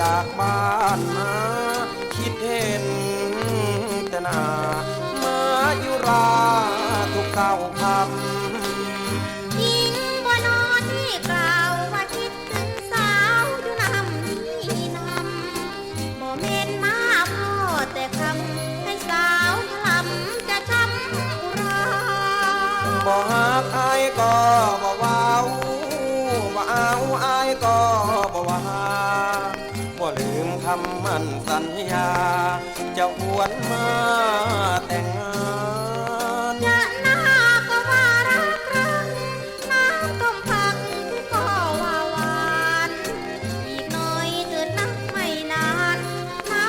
จากบ้านมา คิดเห็นแต่นามาอยู่ราทุกเก้าคำยิงบ่นอนที่กล่าวว่าคิดถึงสาวอยู่นำนี่นำบ่เมนมาพ่อแต่คำให้สาวคำจะช้ำอุราบ่หากใครก็บ่ คำมั่นสัญญา จะหวนมาแต่งงานจะหน้าก็ว่ารักรักน้ำต้มผักที่ก็ว่าหวาน อีกหน่อยเถิดนักไม่นาน น้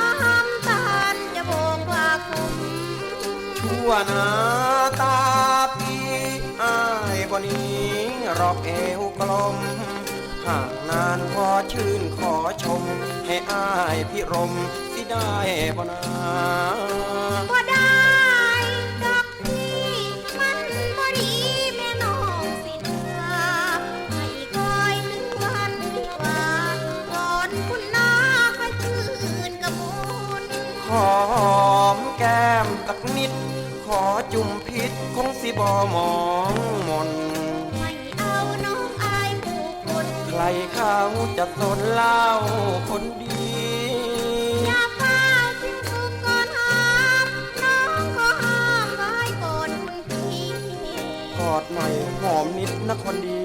ำตาลจะโบกว่าคมชั่วหนาตาพี่อายบ่หนี้รอกเอวกลมหากนานพอชื่นขอชมให้ อายพิรมสิได้บ่นาบ่ได้ดอกพี่มันบ่ดีแม่น้องสิเดือให้คอยถึงวันที่ว่าก่อนคุณนาค่อยคืนกับบุญขอหอมแก้มสักนิด ขอจุ่มพิษคงสิบ่มองมนไม่เอาน้องอายผู้คนใครเขาจะสนเล่าคนดี คนดี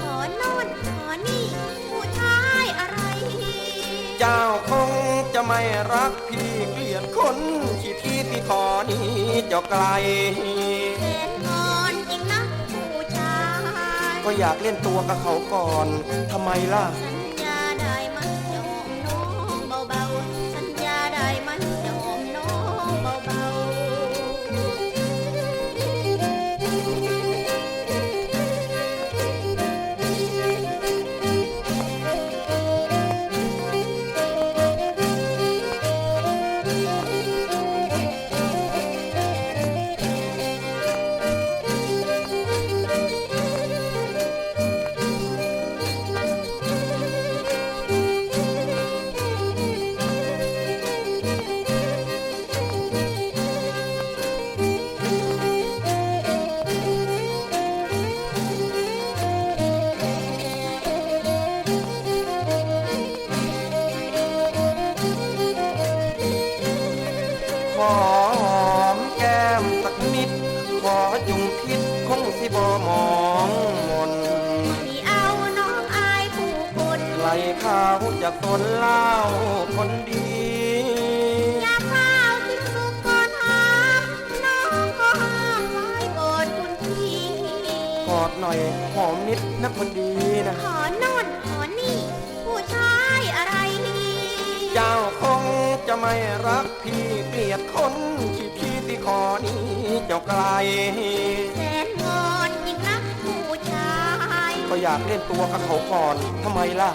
ขอโน่นขอนี่ผู้ชายอะไร เจ้าคงจะไม่รักพี่เกลียดคนที่ที่พี่ขอนี้เจ้าไกลแสนอ่อนจริงนะผู้ชาย ก็อยากเล่นตัวกับเขาก่อนทำไมล่ะสัญ คนใครเขาจะสนเล่าคนดีอย่าเฝ้าทิ้งสุกก่อนหามน้องก็ห้ามไว้ก่อนคุณพี่กอดหน่อยหอมนิดนะคนดีนะ ขอโน่นขอนี่ ผู้ชายอะไรนี่เจ้าคงจะไม่รักพี่เกลียดคนที่พี่ที่ขอนี้เจ้าไกลแส อยากเล่นตัวกับเขาก่อนทำไมล่ะ